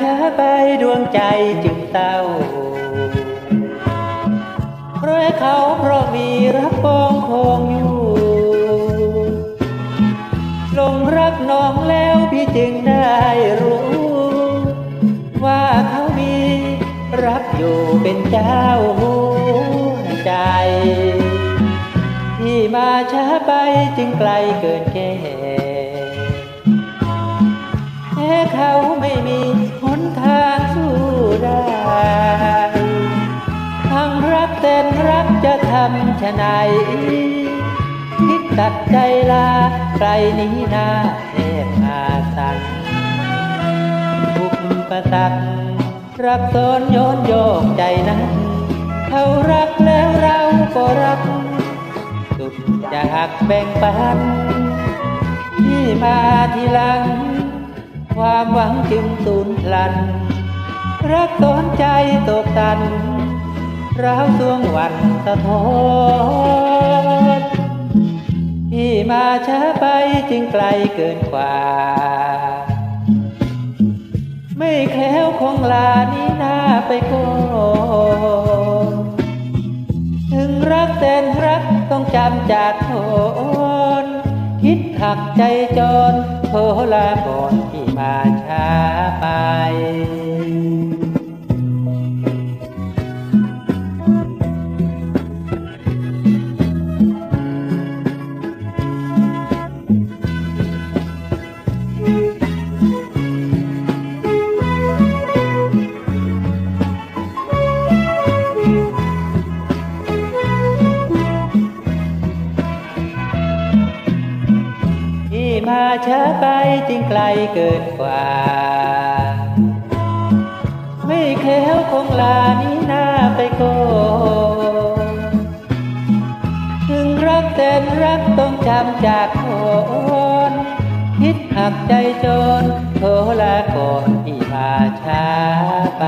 ช้าไปดวงใจจึงเศร้าเพราะเขาเพราะมีรักปองคงอยู่ลงรักน้องแล้วพี่จึงได้รู้ ว่าเขามีรักอยู่เป็นเจ้าหัวใจ ที่มาช้าไปจึงไกลเกินแก้ำชะไหนคิดตัดใจลาไกลนี้นาแทบอาสันทุกประสักรักโซนโยนโยกใจนั้นเขารักแล้วเราก็รัก สุดจะหักแบ่งปันที่มาทีหลัง ความหวังจึงสูญพลัน รักสอนใจตกตัน ร้าวสวงวันสะท้อนที่มาช้าไปจึงไกลเกินกว่า ไม่แคล้วคงลานี้หน้าไปก่อนถึงรักแสนรักต้องจำจากทนคิดหักใจจรโทรลาก่อนที่มาช้าไป มาช้าไปจึงไกลเกินกว่า ไม่แคล้วคงลานี้หน้าไปโก่อนถึงรักแต่รักต้องจำจากคนคิดหักใจจนโทรลาก่อนที่มาช้าไป